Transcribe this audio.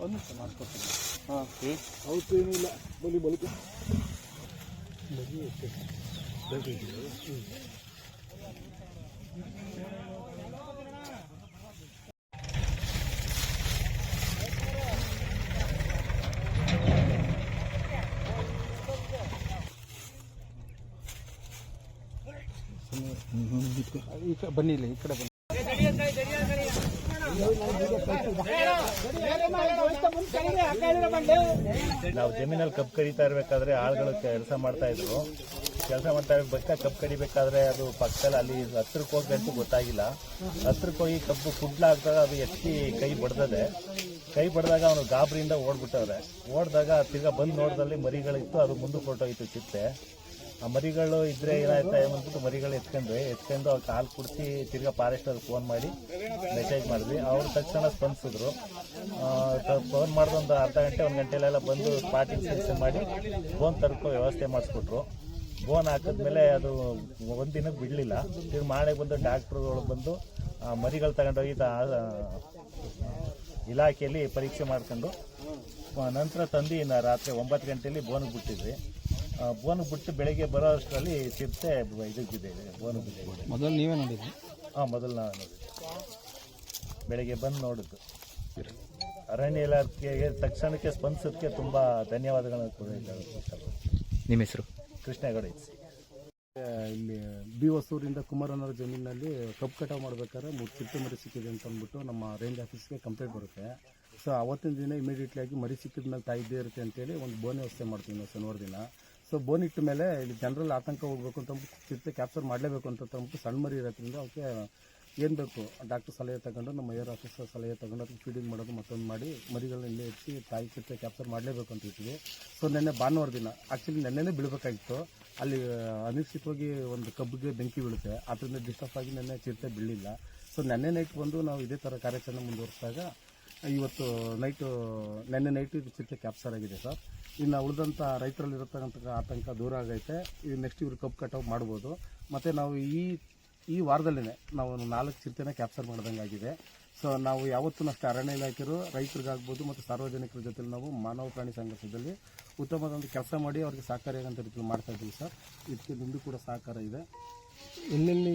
ಒಂದು ಮಾಡ್ಕೊಡ್ತೀನಿ ಹಾಂ. ಅವತ್ತು ಏನೂ ಇಲ್ಲ ಬಲಿ ಬಲಿಕ ಈ ಬನ್ನಿ ಈ ಕಡೆ ಬನ್ನಿ ನಾವು ಜಮೀನಲ್ಲಿ ಕಬ್ಬು ಕಡಿತಾ ಇರಬೇಕಾದ್ರೆ ಆಳುಗಳು ಕೆಲಸ ಮಾಡ್ತಾ ಇದ್ರು. ಕೆಲಸ ಮಾಡ್ತಾ ಇರ್ಬೇಕಾ ಕಬ್ಬು ಕಡಿಬೇಕಾದ್ರೆ ಅದು ಪಕ್ಕದಲ್ಲಿ ಅಲ್ಲಿ ಹತ್ರಕ್ಕೆ ಹೋಗ್ಬೇಕು ಗೊತ್ತಾಗಿಲ್ಲ. ಹತ್ರಕ್ಕೆ ಹೋಗಿ ಕಬ್ಬು ಕುಡ್ಲಾಗ್ದಾಗ ಅದು ಎತ್ತಿ ಕೈ ಬಡ್ದದೆ. ಕೈ ಬಡ್ದಾಗ ಅವನು ಗಾಬರಿಯಿಂದ ಓಡ್ಬಿಟ್ಟವ್ರೆ. ಓಡ್ದಾಗ ತಿರ್ಗಾ ಬಂದು ನೋಡ್ದಲ್ಲಿ ಮರಿಗಳಿತ್ತು, ಅದು ಮುಂದೆ ಹೊರಟೋಯ್ತು ಚಿತ್ತೆ. ಆ ಮರಿಗಳು ಇದ್ರೆ ಏನಾಯ್ತಾ ಅಂದ್ಬಿಟ್ಟು ಮರಿಗಳು ಎತ್ಕೊಂಡ್ವಿ. ಎತ್ಕೊಂಡು ಅವ್ರು ಕಾಲು ಕುಡಿಸಿ ತಿರ್ಗಾ ಫಾರೆಸ್ಟ್ ಅವ್ರಿಗೆ ಫೋನ್ ಮಾಡಿ ಮೆಸೇಜ್ ಮಾಡಿದ್ವಿ. ಅವ್ರು ತಕ್ಷಣ ಸ್ಪಂದಿಸಿದ್ರು. ಫೋನ್ ಮಾಡಿದ ಒಂದು ಅರ್ಧ ಗಂಟೆ, ಒಂದು ಗಂಟೆಲೆಲ್ಲ ಬಂದು ಸ್ಪಾಟ್ ಇನ್ಸ್ಪೆಕ್ಷನ್ ಮಾಡಿ ಫೋನ್ ತರ್ಕೋ ವ್ಯವಸ್ಥೆ ಮಾಡಿಸ್ಕೊಟ್ರು. ಬೋನ್ ಹಾಕಿದ್ಮೇಲೆ ಅದು ಒಂದು ದಿನಕ್ಕೆ ಬಿಡಲಿಲ್ಲ. ತಿರ್ಗಿ ಮಾಡಿ ಬಂದು ಡಾಕ್ಟ್ರುಗಳು ಬಂದು ಮರಿಗಳು ತಗೊಂಡೋಗಿ ಇಲಾಖೆಯಲ್ಲಿ ಪರೀಕ್ಷೆ ಮಾಡ್ಕೊಂಡು ನಂತರ ತಂದು ರಾತ್ರಿ ಒಂಬತ್ತು ಗಂಟೆಯಲ್ಲಿ ಬೋನಿಗೆ ಬಿಟ್ಟಿದ್ವಿ. ಬೋನಿಗೆ ಬಿಟ್ಟು ಬೆಳಗ್ಗೆ ಬರೋ ಅಷ್ಟರಲ್ಲಿ ಚಿರತೆ ಇದಕ್ಕೆ ಬಿದ್ದಿದೆ ಬೋನಿಗೆ ಬಿದ್ದಿದೆ ಮೊದಲು ನೀವೇ ನೋಡಿದ್ರಿ? ಹಾಂ ಮೊದಲು ನಾವು ನೋಡಿದ್ವಿ ಬೆಳಗ್ಗೆ ಬಂದು ನೋಡಿದ್ದು. ಅರಣ್ಯ ಇಲಾಖೆಗೆ ತಕ್ಷಣಕ್ಕೆ ಸ್ಪಂದಿಸೋದಕ್ಕೆ ತುಂಬ ಧನ್ಯವಾದಗಳನ್ನು ಕೂಡ ನಿಮ್ಮ ಹೆಸರು? ಕೃಷ್ಣೇಗೌಡ ಇಟ್ಸಿ ಇಲ್ಲಿ ಬಿ ಹೊಸೂರಿಂದ ಕುಮಾರನವರ ಜಮೀನಲ್ಲಿ ಕಬ್ಬು ಕಟಾವು ಮಾಡ್ಬೇಕಾದ್ರೆ ಮೂರು ಚಿಟ್ಟೆ ಮರಿ ಸಿಕ್ಕಿದೆ ಅಂತ ಅಂದ್ಬಿಟ್ಟು ನಮ್ಮ ರೇಂಜ್ ಆಫೀಸ್ಗೆ ಕಂಪ್ಲೇಂಟ್ ಬರುತ್ತೆ. ಸೊ ಅವತ್ತಿನ ದಿನ ಇಮಿಡಿಯೇಟ್ಲಿ ಆಗಿ ಮರಿ ಸಿಕ್ಕಿದ ಮೇಲೆ ತಾಯಿದ್ದೇ ಇರುತ್ತೆ ಅಂತೇಳಿ ಒಂದು ಬೋನ್ ವ್ಯವಸ್ಥೆ ಮಾಡ್ತೀವಿ ನಾವು ಶನಿವಾರ ದಿನ. ಸೊ ಬೋನ್ ಇಟ್ಟ ಮೇಲೆ ಇಲ್ಲಿ ಜನರಲ್ಲಿ ಆತಂಕ ಹೋಗ್ಬೇಕು ಅಂತ ಚಿರತೆ ಕ್ಯಾಪ್ಚರ್ ಮಾಡಲೇಬೇಕು ಅಂತ ಅಂದ್ಬಿಟ್ಟು ಸಣ್ಣ ಮರಿ ಇರೋದ್ರಿಂದ ಅವಕ್ಕೆ ಏನು ಬೇಕು? ಡಾಕ್ಟರ್ ಸಲಹೆ ತಗೊಂಡು, ನಮ್ಮ ಏರ್ ಆಫೀಸರ್ ಸಲಹೆ ತಗೊಂಡು ಅದಕ್ಕೆ ಫೀಡಿಂಗ್ ಮಾಡೋದು ಮತ್ತೊಂದು ಮಾಡಿ ಮರಿಗಳನ್ನ ಇಲ್ಲೇ ಇಟ್ಟು ತಾಯಿ ಚಿರತೆ ಕ್ಯಾಪ್ಚರ್ ಮಾಡಲೇಬೇಕು ಅಂತ ಇರ್ತೀವಿ ಸೊ ನೆನ್ನೆ ಭಾನುವಾರ ದಿನ ಆ್ಯಕ್ಚುಲಿ ನೆನ್ನೆನೇ ಬೀಳಬೇಕಾಗಿತ್ತು. ಅಲ್ಲಿ ಅನಿಶ್ಚಿತವಾಗಿ ಒಂದು ಕಬ್ಬಿಗೆ ಬೆಂಕಿ ಬೀಳುತ್ತೆ. ಅದರಿಂದ ಡಿಸ್ಟರ್ಬ್ ಆಗಿ ನೆನ್ನೆ ಚಿರತೆ ಬೀಳಲಿಲ್ಲ. ಸೊ ನೆನ್ನೆ ನೈಟ್ ಬಂದು ನಾವು ಇದೇ ಥರ ಕಾರ್ಯಾಚರಣೆ ಮುಂದುವರಿಸಿದಾಗ ಇವತ್ತು ನೈಟು ನೆನ್ನೆ ನೈಟು ಇದು ಚಿರತೆ ಕ್ಯಾಪ್ಚರ್ ಆಗಿದೆ ಸರ್ ಇನ್ನು ಉಳಿದಂಥ ರೈತರಲ್ಲಿರತಕ್ಕಂಥ ಆತಂಕ ದೂರ ಆಗೈತೆ. ಈ ನೆಕ್ಸ್ಟ್ ಇವ್ರು ಕಬ್ಬು ಕಟಾವು ಮಾಡ್ಬೋದು. ಮತ್ತು ನಾವು ಈ ಈ ವಾರದಲ್ಲೇ ನಾವು ನಾಲ್ಕು ಚಿರತೆನ ಕ್ಯಾಪ್ಚರ್ ಮಾಡ್ದಂಗೆ ಆಗಿದೆ. ಸೊ ನಾವು ಯಾವತ್ತೂ ಅಷ್ಟೇ ಅರಣ್ಯ ಇಲಾಖೆಯರು, ರೈತರಿಗಾಗ್ಬೋದು ಮತ್ತು ಸಾರ್ವಜನಿಕರ ಜೊತೆ ನಾವು ಮಾನವ ಪ್ರಾಣಿ ಸಂಘರ್ಷದಲ್ಲಿ ಉತ್ತಮವಾದ ಕೆಲಸ ಮಾಡಿ ಅವ್ರಿಗೆ ಸಹಕಾರಿಯಾಗಂತ ರೀತಿಯಲ್ಲಿ ಮಾಡ್ತಾ ಇದ್ದೀವಿ ಸರ್ ಇದಕ್ಕೆ ನಿಮ್ಮದು ಕೂಡ ಸಹಕಾರ ಇದೆ. ಎಲ್ಲೆಲ್ಲಿ